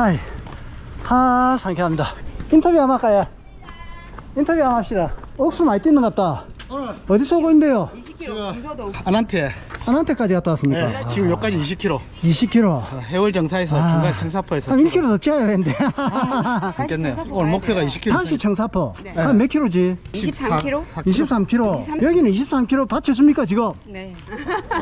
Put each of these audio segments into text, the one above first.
하이. 하, 상쾌합니다. 인터뷰 한번 할까요? 인터뷰 한번 합시다. 억수 많이 뛰는 것 같다. 오늘 어디서 오고 있는데요? 20km 중서도 안한테 한한테까지 갔다 왔습니까? 네, 지금 여기까지 20km 20km. 해월 정사에서 아. 중간 청사포에서 한 1km 더 찌어야 되는데. 됐네 청사포 오늘 가야 목표가 돼요. 20km 다시 청사포. 네. 한 몇 킬로지? 23km? 23km. 여기는 23km 받쳐줍니까, 지금? 네.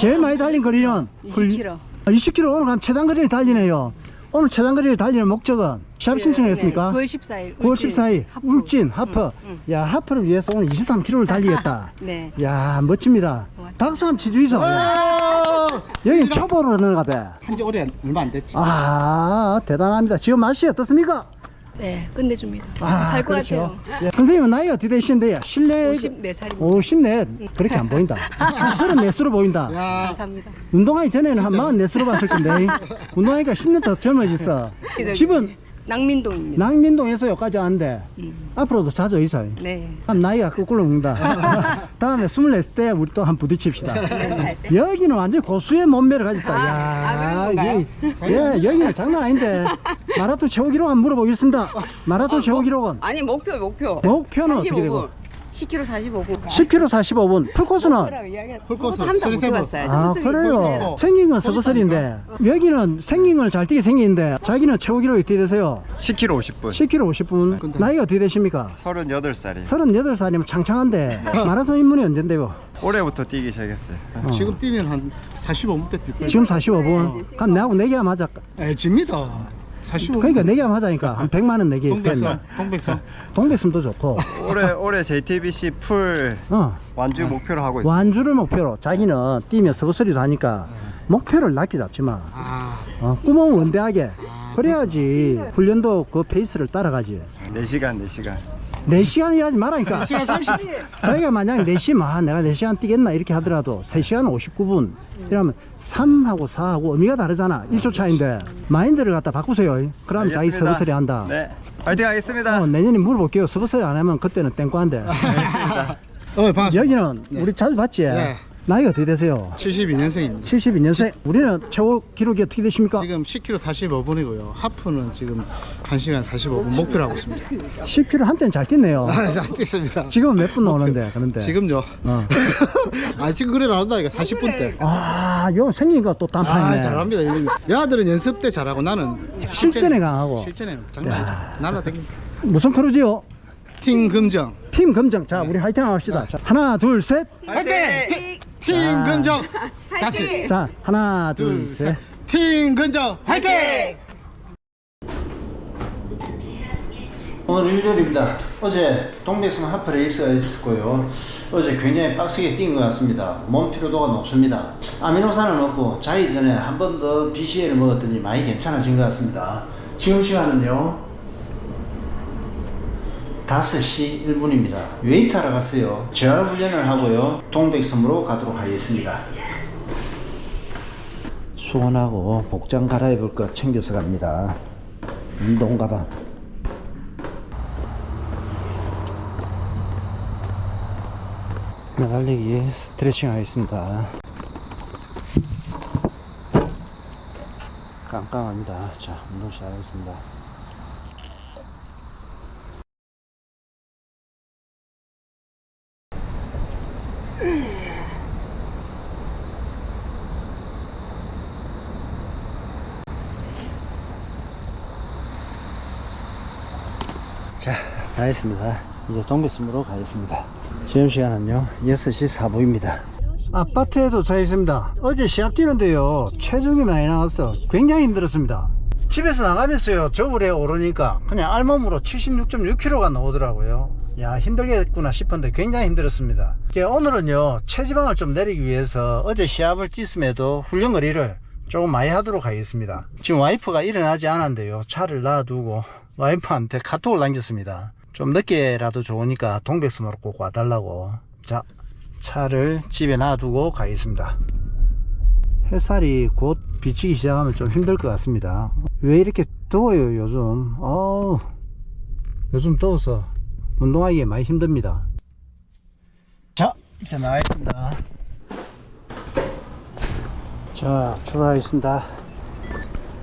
제일 많이 달린 거리는? 20km. 20km 오늘 한 최장 거리를 달리네요. 오늘 최장 거리를 달리는 목적은 시합 신청을 했습니까? 9월 14일. 9월 14일 하프. 울진 하프. 응, 야 하프를 위해서 오늘 23km를 달리겠다. 네. 야 멋집니다. 고맙습니다. 박수 한번 치주이소. 여기 초보로 넣어가 봐. 한지 오래 얼마 안 됐지 아 대단합니다. 지금 맛이 어떻습니까? 네, 끝내줍니다. 아, 살것 그렇죠. 같아요. 예, 선생님은 나이가 어떻게 되시는데요? 실내 54살입니다. 54 그렇게 안 보인다. 한 34수로 보인다. 야 감사합니다. 운동하기 전에는 한 44수로 봤을 건데 운동하니까 10년 더 젊어졌어. 집은 낭민동입니다. 낭민동에서 여기까지 왔는데 음. 앞으로도 자주 있어요. 네. 한 나이가 거꾸로 먹는다. 다음에 24때 우리 또 한 부딪힙시다. 여기는 완전 고수의 몸매를 가졌다. 아, 야, 건가요? 이- 예, 여기는 장난 아닌데. 마라톤 최고 기록 한번 물어보겠습니다. 마라톤 최고 기록은? 아니 목표 목표 목표는 어떻게 45분. 되고? 10km 45분 10km 45분. 풀코스는? 풀코스 한번 쓰리 세븐. 못해봤어요 아, 그래요? 생긴 건 서버설인데, 여기는 생긴 건 잘 뛰게 생기는데, 자기는 최고 기록이 어떻게 되세요? 10km 50분 10km 50분. 근데- 나이가 어떻게 되십니까? 38살이에요 38살이면 창창한데, 마라톤 입문이 언젠데요? 올해부터 뛰기 시작했어요 지금 뛰면 한 45분 때뛸 거예요 지금 45분. 그럼 내하고 내기하면 하자. 에 집니다 45분 그러니까 내기하면 하자니까. 한 100만 원 내기. 동백섬 동백섬 동백섬도 좋고. 올해 올해 JTBC 풀 어. 완주 목표로 하고 있어요 완주를 목표로. 자기는 뛰면 서브서리도 하니까 목표를 낮게 잡지 마. 아 어, 꿈은 원대하게. 그래야지 훈련도 그 페이스를 따라가지. 4시간 4시간 4시간 일하지 말라니까. 1시간 30 자기가 만약 4시간, 아, 내가 4시간 뛰겠나 이렇게 하더라도 3시간 59분 이러면 3하고 4하고 의미가 다르잖아. 1초 차인데 마인드를 갖다 바꾸세요. 그럼 자기 알겠습니다. 서브서리 한다. 네 파이팅 하겠습니다 어, 내년에 물어볼게요. 서브서리 안 하면 그때는 땡과한데. 어 반갑습니다 여기는 우리 자주 봤지? 네. 나이가 어떻게 되세요? 72년생입니다 72년생. 우리는 최고 기록이 어떻게 되십니까? 지금 10km 45분이고요 하프는 지금 1시간 45분 목표로 하고 있습니다 10km 한때는 잘 뛰네요. 아 잘 뛰습니다 지금은 몇분 나오는데, 그런데. 지금요 어. 아 지금 그래 나온다니까 40분 때 아, 요 생긴 거또 아, 단판이네. 잘합니다. 여아들은 연습 때 잘하고 나는 실전에 강하고. 실전에 장난 아니다. 날라다닙니다. 무슨 크루지요? 팀 금정. 팀 검정. 자, 우리 화이팅 합시다. 자, 하나, 둘, 셋. 화이팅! 팀 금정. 같이. 자, 하나, 둘, 둘, 셋. 셋. 팀 금정. 화이팅! 오늘 일요일입니다. 어제 동백섬 하프 레이스가 있었고요. 어제 굉장히 빡세게 뛴 것 같습니다. 몸 피로도가 높습니다. 아미노산은 없고 자기 전에 한 번 더 BCA를 먹었더니 많이 괜찮아진 것 같습니다. 지금 시간은요. 5시 1분입니다. 웨이트 하러 갔어요. 재활 훈련을 하고요. 동백섬으로 가도록 하겠습니다. 수건하고 복장 갈아입을 것 챙겨서 갑니다. 운동 가방. 나달리기 스트레칭 하겠습니다. 깜깜합니다. 자, 운동 시작하겠습니다. 자, 다 했습니다. 이제 동백섬으로 가겠습니다. 지금 시간은요, 6시 4분입니다. 아파트에 도착했습니다. 어제 시합 뛰는데요, 체중이 많이 나왔어. 굉장히 힘들었습니다. 집에서 나가면서요, 저울에 오르니까 그냥 알몸으로 76.6kg가 나오더라고요. 야, 힘들겠구나 싶었는데 굉장히 힘들었습니다. 오늘은요, 체지방을 좀 내리기 위해서 어제 시합을 뛰었음에도 훈련 거리를 조금 많이 하도록 하겠습니다. 지금 와이프가 일어나지 않았는데요, 차를 놔두고 와이프한테 카톡을 남겼습니다. 좀 늦게라도 좋으니까 동백섬으로 꼭 와달라고. 자, 차를 집에 놔두고 가겠습니다. 햇살이 곧 비치기 시작하면 좀 힘들 것 같습니다. 왜 이렇게 더워요, 요즘? 어우, 요즘 더워서 운동하기 많이 힘듭니다. 자, 이제 나와있습니다. 자, 출발하겠습니다.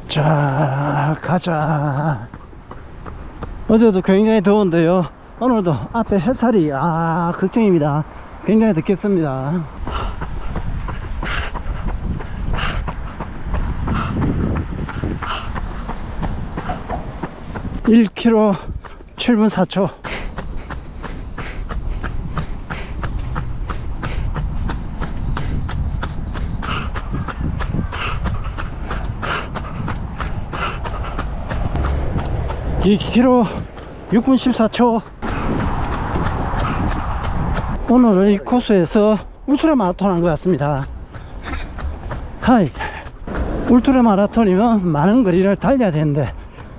자, 가자. 어제도 굉장히 더운데요. 오늘도 앞에 햇살이, 아, 걱정입니다. 굉장히 덥겠습니다. 일 k m 7분 4초. 이 k m 6분 14초. 오늘은 이 코스에서 울트라 마라톤 한 것 같습니다. 하이. 울트라 마라톤이면 많은 거리를 달려야 되는데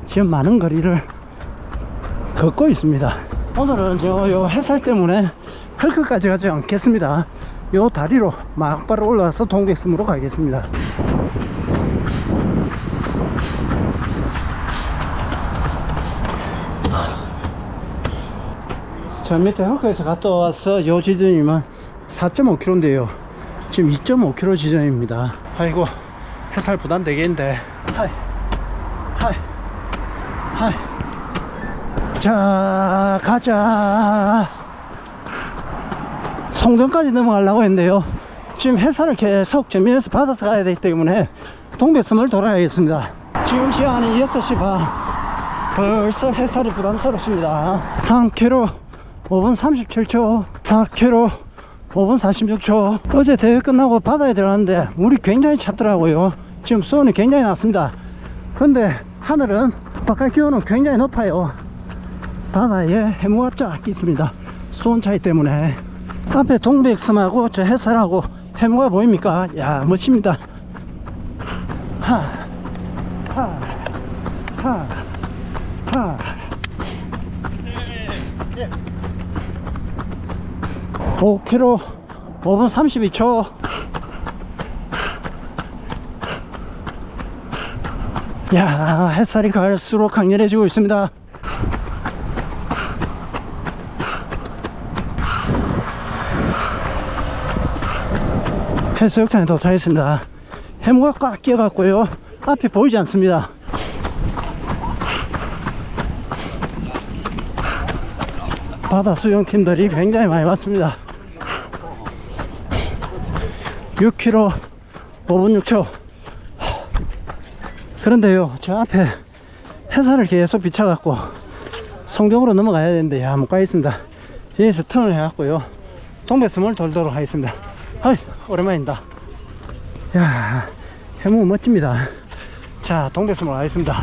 지금 많은 거리를 걷고 있습니다. 오늘은 저 요 햇살 때문에 헐크까지 가지 않겠습니다. 요 다리로 막바로 올라와서 동백섬으로 가겠습니다. 저 밑에 헐크에서 갔다 와서 요 지점이면 4.5km인데요. 지금 2.5km 지점입니다. 아이고 햇살 부담 되겠는데. 하이, 하이, 하이. 자, 가자. 송정까지 넘어가려고 했는데요. 지금 햇살을 계속 전면에서 받아서 가야 되기 때문에 동백섬을 돌아야겠습니다. 지금 시간이 6시 반. 벌써 햇살이 부담스럽습니다. 3km 5분 37초, 4km 5분 46초. 어제 대회 끝나고 바다에 들어갔는데 물이 굉장히 찼더라고요. 지금 수온이 굉장히 낮습니다. 근데 하늘은 바깥 기온은 굉장히 높아요. 바다에 해무가 쫙 있습니다. 수온 차이 때문에. 앞에 동백섬하고 저 햇살하고 해무가 보입니까? 야, 멋집니다. 하, 하, 하, 하. 5km 5분 32초. 야 햇살이 갈수록 강렬해지고 있습니다. 해수욕장에 도착했습니다. 해무가 꽉 끼어갖고요. 앞이 보이지 않습니다. 바다 수영팀들이 굉장히 많이 왔습니다 6km 5분 6초. 그런데요 저 앞에 해산을 계속 비춰갖고 성경으로 넘어가야 되는데 야 못 가겠습니다. 여기서 턴을 해갖고요. 동백섬을 돌도록 하겠습니다. 아이 오랜만입니다. 야 해무 멋집니다. 자 동백섬을 가겠습니다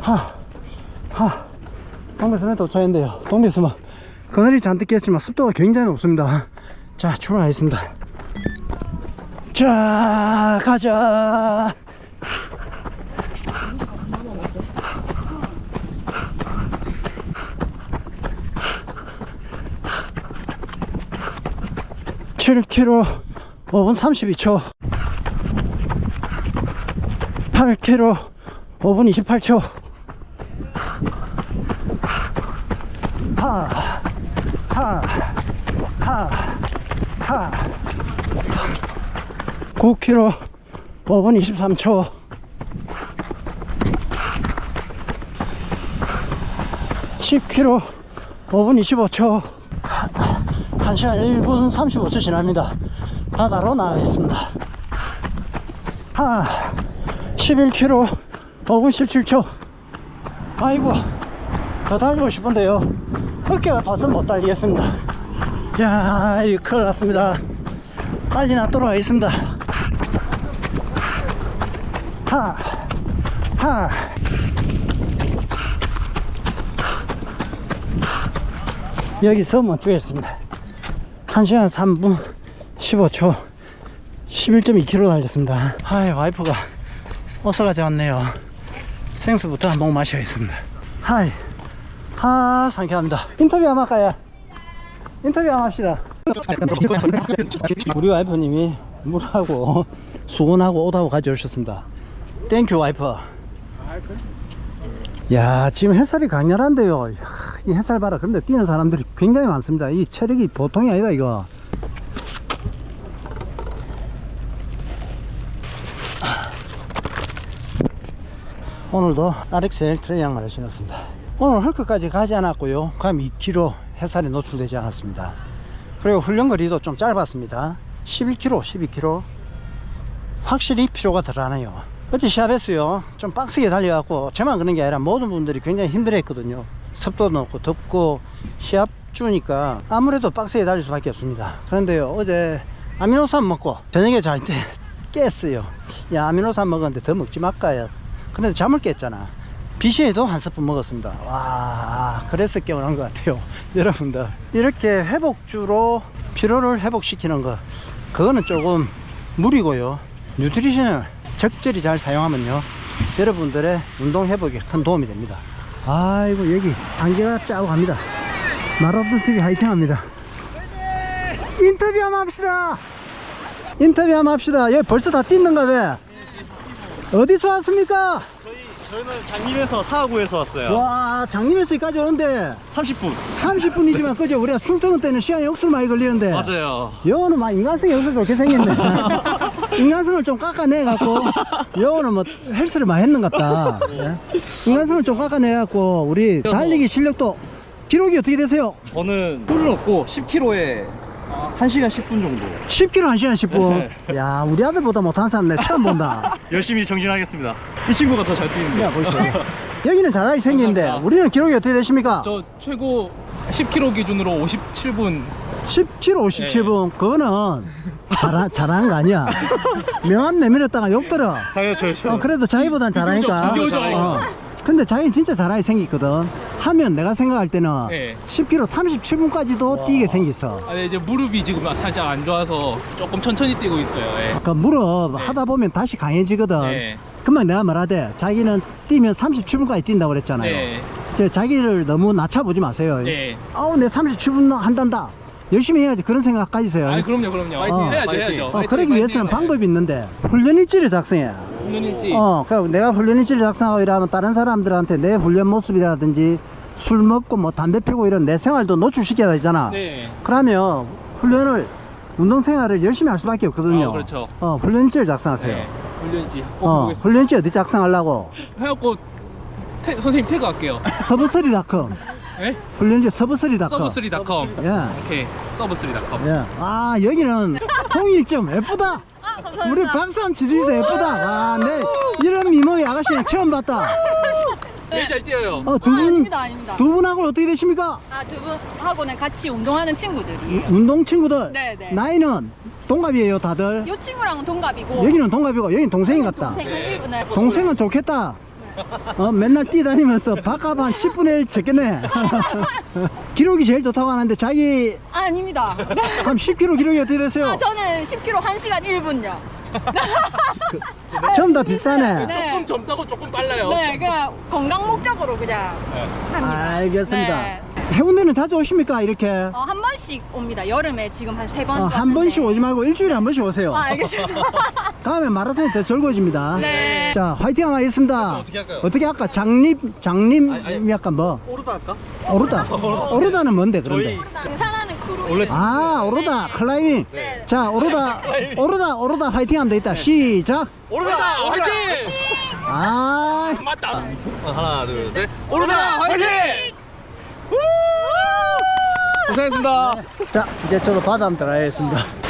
하, 하, 동백섬에 도착했는데요. 동백섬은 그늘이 잔뜩 깼지만 습도가 굉장히 높습니다. 자, 출발하겠습니다. 자, 가자. 칠 k m 5분 32초 8 k m 5분 28초 하, 하, 하, 하. 9km 5분 23초. 10km 5분 25초. 1시간 1분 35초 지납니다. 바다로 나가겠습니다. 하, 11km 5분 17초. 아이고. 더 달리고 싶은데요 어깨가 봐서 못 달리겠습니다. 야 이거 큰일 났습니다. 빨리 놔도록 하겠습니다. 하, 하. 여기서 멈추겠습니다? 1시간 3분 15초 11.2km 달렸습니다. 아이 와이프가 어서 가져왔네요. 생수부터 한몫 마셔야겠습니다. 하이 아 상쾌합니다 인터뷰 한번 할까요? 인터뷰 한번 합시다 우리 와이프님이 물하고 수건하고 옷하고 가져오셨습니다 땡큐 와이프 야 지금 햇살이 강렬한데요 이 햇살 봐라. 그런데 뛰는 사람들이 굉장히 많습니다. 이 체력이 보통이 아니라 이거. 오늘도 RXL 트레이 양말을 신었습니다. 오늘 헐크까지 가지 않았고요. 그럼 2km 햇살에 노출되지 않았습니다. 그리고 훈련 거리도 좀 짧았습니다. 11km, 12km. 확실히 피로가 덜하네요. 어제 시합했어요. 좀 빡세게 달려갖고 저만 그런 게 아니라 모든 분들이 굉장히 힘들어 했거든요. 습도 높고 덥고 시합 주니까 아무래도 빡세게 달릴 수밖에 없습니다. 그런데요 어제 아미노산 먹고 저녁에 잘 때 깼어요. 야 아미노산 먹었는데 더 먹지 말까요? 그런데 잠을 깼잖아. 비시에도 한 스푼 먹었습니다. 와, 그래서 깨어난 것 같아요. 여러분들. 이렇게 회복주로 피로를 회복시키는 거, 그거는 조금 무리고요. 뉴트리션을 적절히 잘 사용하면요. 여러분들의 운동 회복에 큰 도움이 됩니다. 아이고, 여기 안개가 짜고 갑니다. 마라톤 TV 화이팅 합니다. 인터뷰 한번 합시다. 인터뷰 한번 합시다. 여기 벌써 다 뛰는가 봐. 어디서 왔습니까? 저희는 장님에서 사하구에서 왔어요. 와 장님에서까지 오는데 30분. 30분이지만 그죠 우리가 출퇴근 때는 시간이 억수로 많이 걸리는데 맞아요. 여우는 막 인간성이 없어 좋게 생겼네 인간성을 좀 깎아내 갖고 여우는 뭐 헬스를 많이 했는갑다 예? 인간성을 좀 깎아내 갖고 우리 달리기 실력도 기록이 어떻게 되세요? 저는 풀은 없고 10km에 1시간 10분 정도. 10km 1시간 10분 야 우리 아들보다 못한 사람 내 처음 본다 열심히 정진하겠습니다. 이 친구가 더 잘 뛰는데. 야 보시죠 여기는 잘하게 생겼는데 우리는 기록이 어떻게 되십니까? 저 최고 10km 기준으로 57분 10km 57분 그거는 잘하, 잘하는 거 아니야 명함 내밀었다가 욕 들어 당연히 저, 저. 어, 그래도 자기보단 잘하니까 비교죠. 어. 근데 자기는 진짜 잘하게 생겼거든 하면 내가 생각할 때는 네. 10km 37분까지도 뛰게 생겼어 아, 네, 이제 무릎이 지금 살짝 안 좋아서 조금 천천히 뛰고 있어요. 예. 그 무릎 하다 보면 다시 강해지거든 네. 그만 내가 말하되 자기는 뛰면 37분까지 뛴다고 그랬잖아요 네. 자기를 너무 낮춰보지 마세요 네. 아우 내 37분 한단다 열심히 해야지 그런 생각 가지세요 아, 그럼요, 그럼요. 어. 해야죠, 해야죠. 어, 그러기 위해서는 방법이 있는데 훈련 일지를 작성해 훈련 일지. 어, 그러니까 내가 훈련 일지를 작성하고 이러면 다른 사람들한테 내 훈련 모습이라든지 술 먹고 뭐 담배 피고 이런 내 생활도 노출시켜야 되잖아. 네. 그러면 훈련을 운동 생활을 열심히 할 수밖에 없거든요. 어, 그렇죠. 어, 훈련 일지를 작성하세요. 네. 훈련 일지. 꼭 어, 보겠습니다. 훈련 일지 어디 작성하려고? 해갖고 태, 선생님 태그 할게요. 서브스리닷컴. 네? 훈련 일지 서브스리닷컴. 서브3.com. 예. 오케이. 서브3.com. 예. 아, 여기는 홍일점 예쁘다. 우리 박수 한번 치주세요. 예쁘다. 와, 내 이런 미모의 아가씨는 처음 봤다. 제일 잘 뛰어요. 어, 두 분, 아닙니다, 아닙니다. 두 분하고는 어떻게 되십니까? 아, 두 분하고는 같이 운동하는 친구들이. 운동 친구들. 네, 네. 나이는 동갑이에요, 다들. 이 친구랑은 동갑이고. 여기는 동갑이고, 여기는 동생이 같다. 동생은 일분을. 동생은 좋겠다. 어, 맨날 뛰다니면서 밥값 한 10분의 1 적겠네. 기록이 제일 좋다고 하는데 자기 아, 아닙니다. 그럼 10km 기록이 어떻게 되세요? 아, 저는 10km 1시간 1분요. 처음 다 비슷하네. 네. 조금 젊다고 조금 빨라요. 네, 그냥 건강 목적으로 그냥 합니다. 알겠습니다. 네. 해운대는 자주 오십니까? 이렇게? 어, 한 번씩 옵니다. 여름에 지금 한 세 번. 어, 한 번씩 오지 말고 일주일에 한 번씩 오세요. 아, 알겠습니다. 다음에 마라톤이 더 즐거워집니다. 네. 자, 화이팅 한번 하겠습니다. 어떻게 할까요? 어떻게 할까? 장립, 장립이 약간 뭐? 오르다 할까? 오르다. 오르다는 뭔데, 그런데? 등산하는 크루. 원래 아, 오르다. 클라이밍. 네. 자, 오르다. 오르다, 오르다 화이팅 하면 되겠다. 시작. 오르다! 화이팅! 아, 맞다. 하나, 둘, 셋. 오르다! 화이팅! 고생했습니다. 자, 이제 저도 바다 한번 들어가겠습니다.